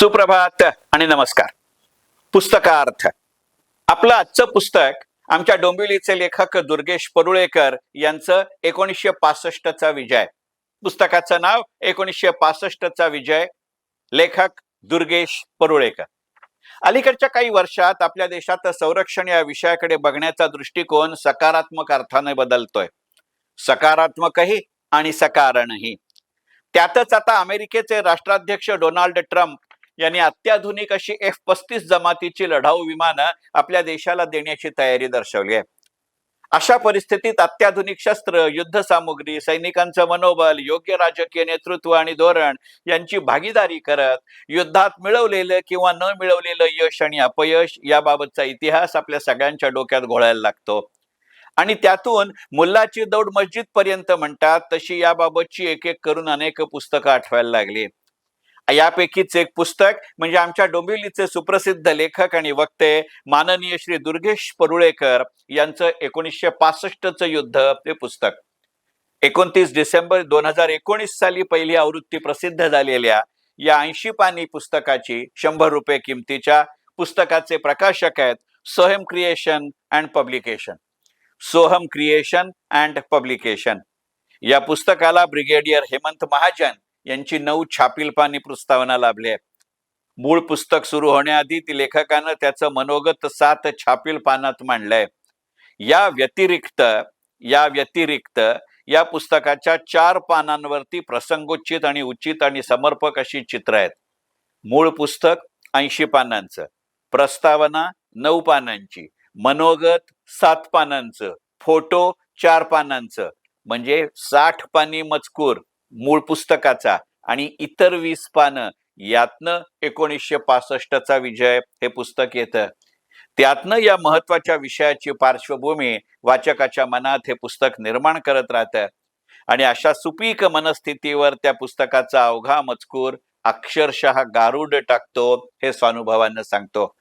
सुप्रभात आणि नमस्कार. पुस्तकार्थ. आपलं आजचं पुस्तक आमच्या डोंबिवलीचे लेखक दुर्गेश परुळेकर यांचं एकोणीसशे पासष्टचा विजय. पुस्तकाचं नाव एकोणीसशे पासष्टचा विजय लेखक दुर्गेश परुळेकर. अलीकडच्या काही वर्षात आपल्या देशात संरक्षण या विषयाकडे बघण्याचा दृष्टिकोन सकारात्मक अर्थाने बदलतोय. सकारात्मकही आणि सकारणही. त्यातच आता अमेरिकेचे राष्ट्राध्यक्ष डोनाल्ड ट्रम्प यांनी अत्याधुनिक अशी एफ पस्तीस जमातीची लढाऊ विमानं आपल्या देशाला देण्याची तयारी दर्शवली आहे. अशा परिस्थितीत अत्याधुनिक शस्त्र युद्ध सामुग्री सैनिकांचं मनोबल योग्य राजकीय नेतृत्व आणि धोरण यांची भागीदारी करत युद्धात मिळवलेलं किंवा न मिळवलेलं यश आणि अपयश याबाबतचा इतिहास आपल्या सगळ्यांच्या डोक्यात घोळायला लागतो. आणि त्यातून मुल्लाची दौड मस्जिद पर्यंत म्हणतात तशी याबाबतची एक एक करून अनेक पुस्तकं आठवायला लागली. यापैकीच एक पुस्तक म्हणजे आमच्या डोंबिवलीचे सुप्रसिद्ध लेखक आणि वक्ते माननीय श्री दुर्गेश परुळेकर यांचं एकोणीसशे पासष्टचं युद्ध हे पुस्तक. एकोणतीस डिसेंबर दोन हजार एकोणीस साली पहिली आवृत्ती प्रसिद्ध झालेल्या या ऐंशी पानी पुस्तकाची शंभर रुपये किमतीच्या पुस्तकाचे प्रकाशक आहेत Soham Creation and Publication. Soham Creation and Publication. या पुस्तकाला ब्रिगेडियर हेमंत महाजन यांची नऊ छापील पाणी प्रस्तावना लाभली आहे मूळ पुस्तक सुरू होण्याआधी ती लेखकानं त्याचं मनोगत सात छापील पानात मांडलंय. या व्यतिरिक्त या व्यतिरिक्त या पुस्तकाच्या चार पानांवरती प्रसंगोचित आणि उचित आणि समर्पक अशी चित्र आहेत. मूळ पुस्तक ऐंशी पानांचं प्रस्तावना नऊ पानांची मनोगत सात पानांचं फोटो चार पानांचं म्हणजे साठ पानी मजकूर मूळ पुस्तकाचा आणि इतर वीस पानं यातनं एकोणीसशे पासष्टचा विजय हे पुस्तक येतं. त्यातनं या महत्त्वाच्या विषयाची पार्श्वभूमी वाचकाच्या मनात हे पुस्तक निर्माण करत राहतं. आणि अशा सुपीक मनस्थितीवर त्या पुस्तकाचा अवघा मजकूर अक्षरशः गारुड टाकतो हे स्वानुभवानं सांगतो.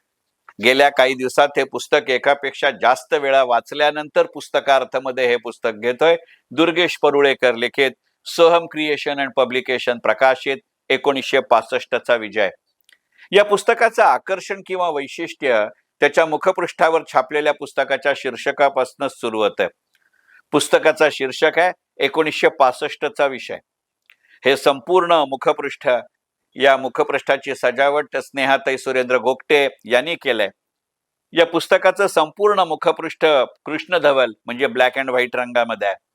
गेल्या काही दिवसात हे पुस्तक एकापेक्षा जास्त वेळा वाचल्यानंतर पुस्तकार्थमध्ये हे पुस्तक घेतोय. दुर्गेश परुळेकर लिखित सहम क्रिएशन अँड पब्लिकेशन प्रकाशित एकोणीसशे पासष्टचा विजय. या पुस्तकाचं आकर्षण किंवा वैशिष्ट्य त्याच्या मुखपृष्ठावर छापलेल्या पुस्तकाच्या शीर्षकापासूनच सुरू होत. आहे पुस्तकाचा शीर्षक आहे एकोणीसशे पासष्टचा विषय. हे संपूर्ण मुखपृष्ठ या मुखपृष्ठाची सजावट स्नेहाताई सुरेंद्र गोगटे यांनी केलंय. या पुस्तकाचं संपूर्ण मुखपृष्ठ कृष्णधवल म्हणजे ब्लॅक अँड व्हाईट रंगामध्ये आहे.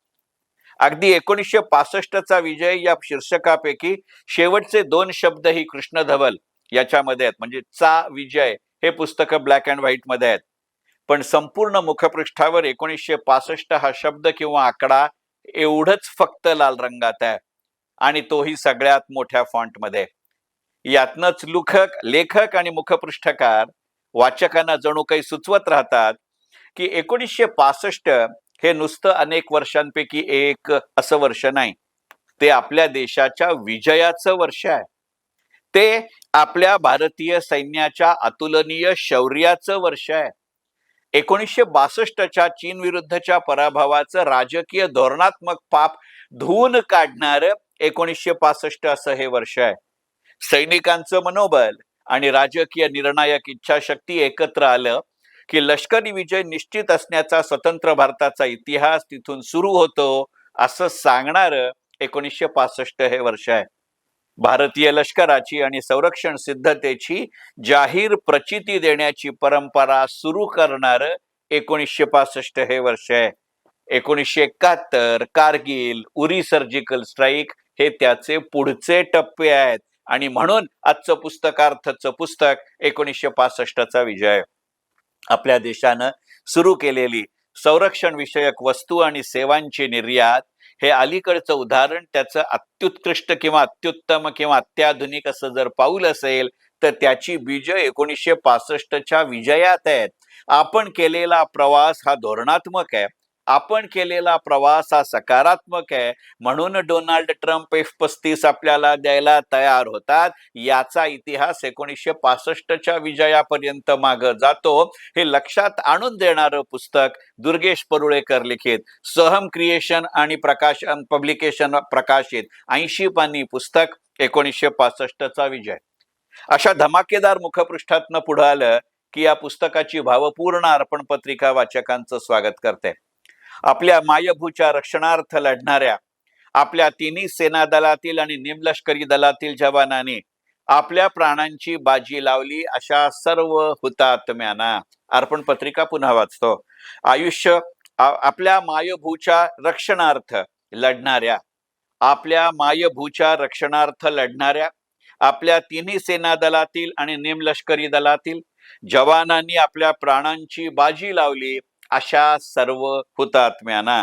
अगदी एकोणीसशे पासष्टचा विजय या शीर्षकापैकी शेवटचे दोन शब्द ही कृष्णधवल याच्यामध्ये आहेत. म्हणजे चा विजय हे पुस्तक ब्लॅक अँड व्हाईटमध्ये आहेत. पण संपूर्ण मुखपृष्ठावर एकोणीसशे पासष्ट हा शब्द किंवा आकडा एवढंच फक्त लाल रंगात आहे. आणि तोही सगळ्यात मोठ्या फॉन्टमध्ये. यातनच लेखक लेखक आणि मुखपृष्ठकार वाचकांना जणू काही सुचवत राहतात की एकोणीसशे पासष्ट हे नुसतं अनेक वर्षांपैकी एक असं वर्ष नाही. ते आपल्या देशाच्या विजयाचं वर्ष आहे. ते आपल्या भारतीय सैन्याच्या अतुलनीय शौर्याचं वर्ष आहे. एकोणीसशे बासष्टच्या चीन विरुद्धच्या पराभवाचं राजकीय धोरणात्मक पाप धुवून काढणार एकोणीसशे पासष्ट असं हे वर्ष आहे. सैनिकांचं मनोबल आणि राजकीय निर्णायक इच्छाशक्ती एकत्र आलं की लष्करी विजय निश्चित असण्याचा स्वतंत्र भारताचा इतिहास तिथून सुरू होतो असं सांगणार एकोणीसशे पासष्ट हे वर्ष आहे. भारतीय लष्कराची आणि संरक्षण सिद्धतेची जाहीर प्रचिती देण्याची परंपरा सुरू करणार एकोणीसशे पासष्ट हे वर्ष आहे. एकोणीसशे एकाहत्तर कारगिल उरी सर्जिकल स्ट्राईक हे त्याचे पुढचे टप्पे आहेत आणि म्हणून आजचं पुस्तकार्थचं पुस्तक एकोणीसशे पासष्टचा विजय आपल्या देशानं सुरू केलेली संरक्षण विषयक वस्तू आणि सेवांची निर्यात हे अलीकडचं उदाहरण. त्याचं अत्युत्कृष्ट किंवा अत्युत्तम किंवा अत्याधुनिक असं जर पाऊल असेल तर त्याची बीज एकोणीसशे पासष्टच्या विजयात आहेत. आपण केलेला प्रवास हा धोरणात्मक आहे. आपण केलेला प्रवास हा सकारात्मक आहे. म्हणून डोनाल्ड ट्रम्प एफ पस्तीस आपल्याला द्यायला तयार होतात. याचा इतिहास एकोणीसशे पासष्टच्या विजयापर्यंत माग जातो. हे लक्षात आणून देणारं पुस्तक दुर्गेश परुळेकर लिखित. सहम क्रिएशन आणि प्रकाशन पब्लिकेशन प्रकाशित. ऐंशी पानी पुस्तक एकोणीसशे पासष्टचा विजय. अशा धमाकेदार मुखपृष्ठातनं पुढं आलं की या पुस्तकाची भावपूर्ण अर्पण पत्रिका वाचकांचं स्वागत करते. आपल्या मायभूच्या रक्षणार्थ लढणाऱ्या आपल्या तिन्ही सेना दलातील आणि निमलष्करी दलातील जवानांनी आपल्या प्राणांची बाजी लावली अशा सर्व हुतात्म्यांना अर्पण पत्रिका पुन्हा वाचतो. आयुष्य आपल्या मायभूच्या रक्षणार्थ लढणाऱ्या आपल्या मायभूच्या रक्षणार्थ लढणाऱ्या आपल्या तिन्ही सेना दलातील आणि निमलष्करी दलातील जवानांनी आपल्या प्राणांची बाजी लावली अशा सर्व हुतात्म्यांना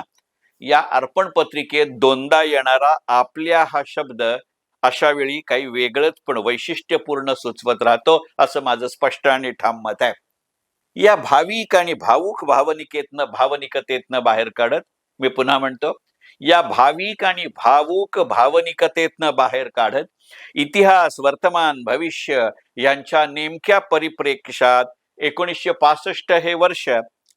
या अर्पण पत्रिकेत दोनदा येणारा आपल्या हा शब्द अशा वेळी काही वेगळंच पण वैशिष्ट्यपूर्ण सुचवत राहतो असं माझं स्पष्ट आणि ठाम मत आहे. या भाविक आणि भावुक भावनिकेतनं भावनिकतेतनं बाहेर काढत मी पुन्हा म्हणतो या भाविक आणि भावुक भावनिकतेतनं बाहेर काढत इतिहास वर्तमान भविष्य यांच्या नेमक्या परिप्रेक्षात एकोणीसशे पासष्ट हे वर्ष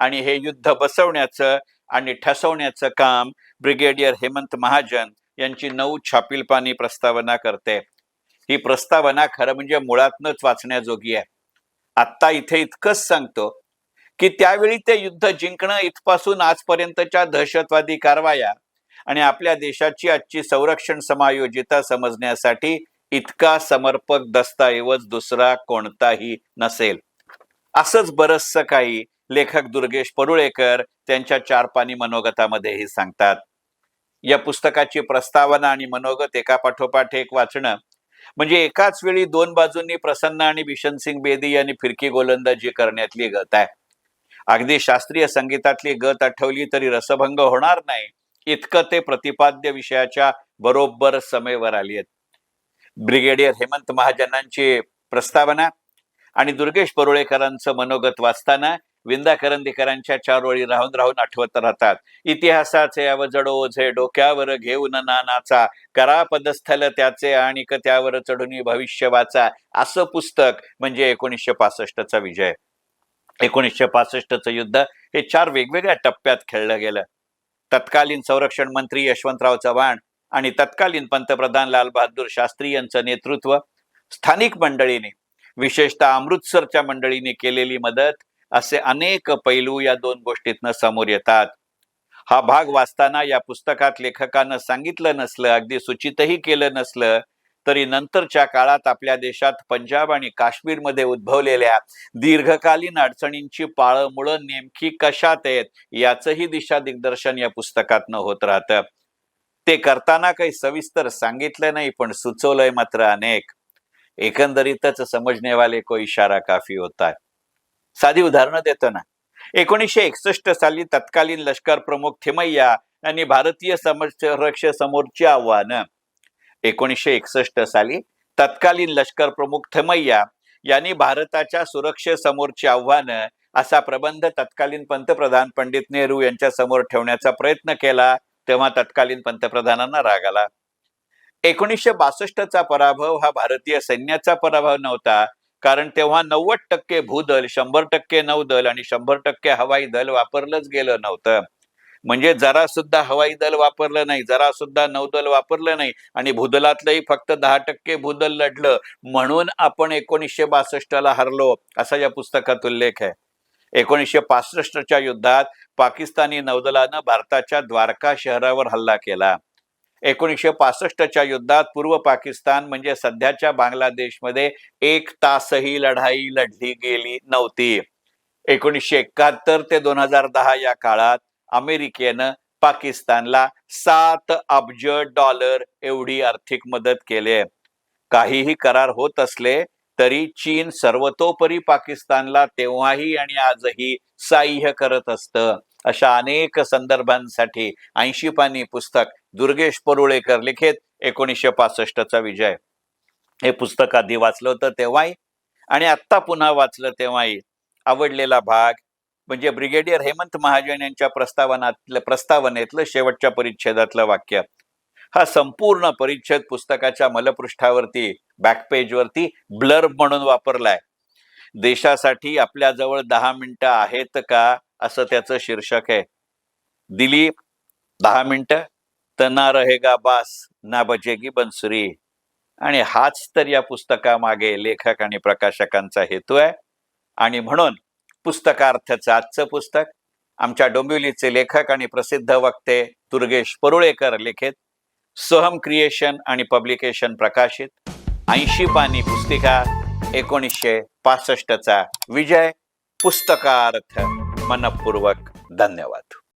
आणि हे युद्ध बसवण्याचं आणि ठसवण्याचं काम ब्रिगेडियर हेमंत महाजन यांची नऊ छापीलपानी प्रस्तावना करते. ही प्रस्तावना खरं म्हणजे मुळातनच वाचण्याजोगी आहे. आत्ता इथे इतकंच सांगतो की त्यावेळी ते युद्ध जिंकणं इथपासून आजपर्यंतच्या दहशतवादी कारवाया आणि आपल्या देशाची आजची संरक्षण समायोजिता समजण्यासाठी इतका समर्पक दस्तऐवज दुसरा कोणताही नसेल. असंच बरचसं काही लेखक दुर्गेश परुळेकर त्यांच्या चार पानी मनोगतामध्येही सांगतात. या पुस्तकाची प्रस्तावना आणि मनोगत एका पाठोपाठ एक वाचणं म्हणजे एकाच वेळी दोन बाजूंनी प्रसन्न आणि बिशनसिंग बेदी यांनी फिरकी गोलंदाजी करण्यातली गत आहे. अगदी शास्त्रीय संगीतातली गत आठवली तरी रसभंग होणार नाही इतकं ते प्रतिपाद्य विषयाच्या बरोबर समेवर आली आहेत. ब्रिगेडियर हेमंत महाजनांची प्रस्तावना आणि दुर्गेश परुळेकरांचं मनोगत वाचताना विंदा करंदीकरांच्या चारोळी राहून राहून आठवत राहतात. इतिहासाचे अवजडो ओझे डोक्यावर घेऊन नानाचा करा पदस्थल त्याचे आणि त्यावर चढून भविष्य वाचा असं पुस्तक म्हणजे एकोणीसशे पासष्टचा विजय. एकोणीसशे पासष्टचं युद्ध हे चार वेगवेगळ्या टप्प्यात खेळलं गेलं. तत्कालीन संरक्षण मंत्री यशवंतराव चव्हाण आणि तत्कालीन पंतप्रधान लालबहादूर शास्त्री यांचं नेतृत्व स्थानिक मंडळीने विशेषतः अमृतसरच्या मंडळीने केलेली मदत असे अनेक पैलू या दोन गोष्टीतनं समोर येतात. हा भाग वाचताना या पुस्तकात लेखकानं सांगितलं नसलं अगदी सूचितही केलं नसलं तरी नंतरच्या काळात आपल्या देशात पंजाब आणि काश्मीरमध्ये उद्भवलेल्या दीर्घकालीन अडचणींची पाळमुळं नेमकी कशात आहेत याचंही दिशा दिग्दर्शन या पुस्तकातनं होत राहतं. ते करताना काही सविस्तर सांगितलं नाही पण सुचवलंय मात्र अनेक. एकंदरीतच समजणेवाले को इशारा काफी होता है साधी उदाहरणं देतो ना. एकोणीसशे एकसष्ट साली तत्कालीन लष्कर प्रमुख थिमय्या यांनी भारतीय समरक्ष समोरची आव्हानं. एकोणीसशे एकसष्ट साली तत्कालीन लष्कर प्रमुख थमय्या यांनी भारताच्या सुरक्षेसमोरची आव्हानं असा प्रबंध तत्कालीन पंतप्रधान पंडित नेहरू यांच्या समोर ठेवण्याचा प्रयत्न केला तेव्हा तत्कालीन पंतप्रधानांना राग आला. एकोणीसशे बासष्टचा पराभव हा भारतीय सैन्याचा पराभव नव्हता कारण तेव्हा नव्वद टक्के भूदल शंभर टक्के नौदल आणि शंभर टक्के हवाई दल वापरलंच गेलं नव्हतं. म्हणजे जरा सुद्धा हवाई दल वापरलं नाही जरा सुद्धा नौदल वापरलं नाही आणि भूदलातलंही फक्त दहा टक्के भूदल लढलं म्हणून आपण एकोणीसशे बासष्टला हरलो असा या पुस्तकात उल्लेख आहे. एकोणीसशे पासष्टच्या युद्धात पाकिस्तानी नौदलानं भारताच्या द्वारका शहरावर हल्ला केला. एकोणीसशे पासष्टच्या युद्धात पूर्व पाकिस्तान म्हणजे सध्याच्या बांगलादेशमध्ये एक तासही लढाई लढली गेली नव्हती. एकोणीसशे एकाहत्तर ते दोन हजार दहा या काळात अमेरिकेनं पाकिस्तानला सात अब्ज डॉलर एवढी आर्थिक मदत केली. काहीही करार होत असले तरी चीन सर्वतोपरी पाकिस्तानला तेव्हाही आणि आजही साह्य करत असतं. अशा अनेक संदर्भांसाठी ऐंशी पानी पुस्तक दुर्गेश परुळेकर लिखित एकोणीसशे पासष्टचा विजय. हे पुस्तक आधी वाचलं होतं तेव्हाही आणि आत्ता पुन्हा वाचलं तेव्हाही आवडलेला भाग. म्हणजे ब्रिगेडियर हेमंत महाजन यांच्या प्रस्तावनातलं प्रस्तावनेतलं शेवटच्या परिच्छेदातलं वाक्य. हा संपूर्ण परिच्छेद पुस्तकाच्या मलपृष्ठावरती बॅकपेजवरती ब्लर म्हणून वापरलाय. देशासाठी आपल्याजवळ दहा मिनिटं आहेत का? असं त्याचं शीर्षक आहे. दिलीप दहा मिनटं तना रहेगा बास ना बजेगी बंसुरी. आणि हाच तर या पुस्तकामागे लेखक आणि प्रकाशकांचा हेतू आहे. आणि म्हणून पुस्तकार्थचं आजचं पुस्तक आमच्या डोंबिवलीचे लेखक आणि प्रसिद्ध वक्ते दुर्गेश परुळेकर लिखित सोहम क्रिएशन आणि पब्लिकेशन प्रकाशित ऐंशी पानी पुस्तिका एकोणीसशे पासष्टचा विजय पुस्तकार्थ. मनपूर्वक धन्यवाद.